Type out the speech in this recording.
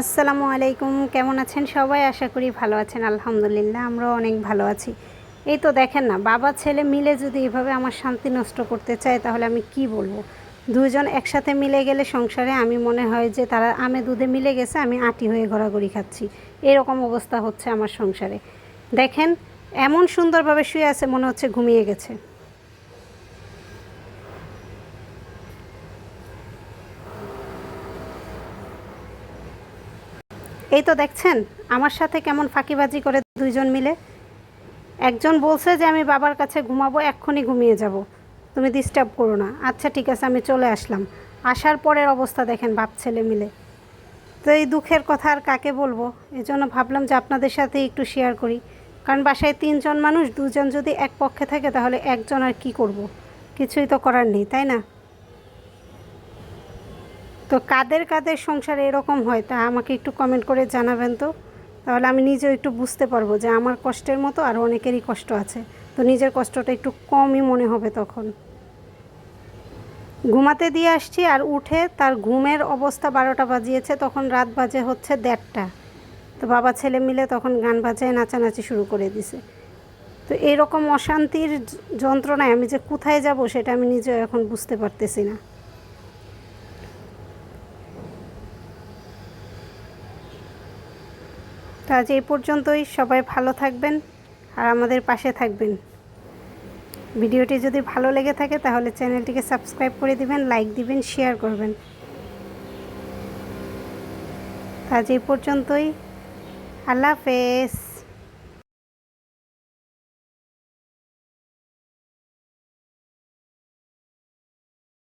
আসসালামু আলাইকুম, কেমন আছেন সবাই? আশা করি ভালো আছেন, আলহামদুলিল্লাহ, আমরাও অনেক ভালো আছি। এই তো দেখেন না, বাবা, ছেলে মিলে যদি এভাবে আমার শান্তি নষ্ট করতে চায়, তাহলে আমি কি বলব? দুজন একসাথে মিলে গেলে সংসারে আমি মনে হয় যে তারা আমে দুধে মিলে গেছে, আমি আটি হয়ে ঘোরাঘুরি খাচ্ছি। এরকম অবস্থা হচ্ছে আমার সংসারে। দেখেন, এমন সুন্দরভাবে শুয়ে আছে, মনে হচ্ছে ঘুমিয়ে গেছে। এই তো দেখছেন, আমার সাথে কেমন ফাঁকিবাজি করে দুইজন মিলে? একজন বলছে যে আমি বাবার কাছে ঘুমাবো, এক্ষুনি ঘুমিয়ে যাব। তুমি ডিস্টার্ব করো না। আচ্ছা ঠিক আছে, আমি চলে আসলাম। আসার পরের অবস্থা দেখেন, বাপ ছেলে মিলে। তো এই দুঃখের কথা আর কাকে বলব? এই জন্য ভাবলাম যে আপনাদের সাথে একটু শেয়ার করি। কারণ বাসায় তিনজন মানুষ, দুজন যদি এক পক্ষে থাকে, তাহলে একজন আর কি করব। কিছুই তো করার নেই, তাই না? তো কাদের কাদের সংসারে এরকম হয় তা আমাকে একটু কমেন্ট করে জানাবেন তো। তাহলে আমি নিজেও একটু বুঝতে পারব যে আমার কষ্টের মতো আর অনেকেরই কষ্ট আছে। তো নিজের কষ্টটা একটু কমই মনে হবে তখন। ঘুমাতে দিয়ে আসছি আর উঠে তার ঘুমের অবস্থা বারোটা বাজিয়েছে, তখন রাত বাজে হচ্ছে দেড়টা। তো বাবা ছেলে মিলে তখন গান বাজায় নাচানাচি শুরু করে দিছে। তো এরকম অশান্তির যন্ত্রণায় আমি যে কোথায় যাব সেটা আমি নিজেও এখন বুঝতে পারতেছি না। তো আজ এই পর্যন্তই। সবাই ভালো থাকবেন আর আমাদের পাশে থাকবেন। ভিডিওটি যদি ভালো লেগে থাকে তাহলে চ্যানেলটিকে সাবস্ক্রাইব করে দিবেন, লাইক দিবেন, শেয়ার করবেন। আজ এই পর্যন্তই। আল্লাহ হাফেজ।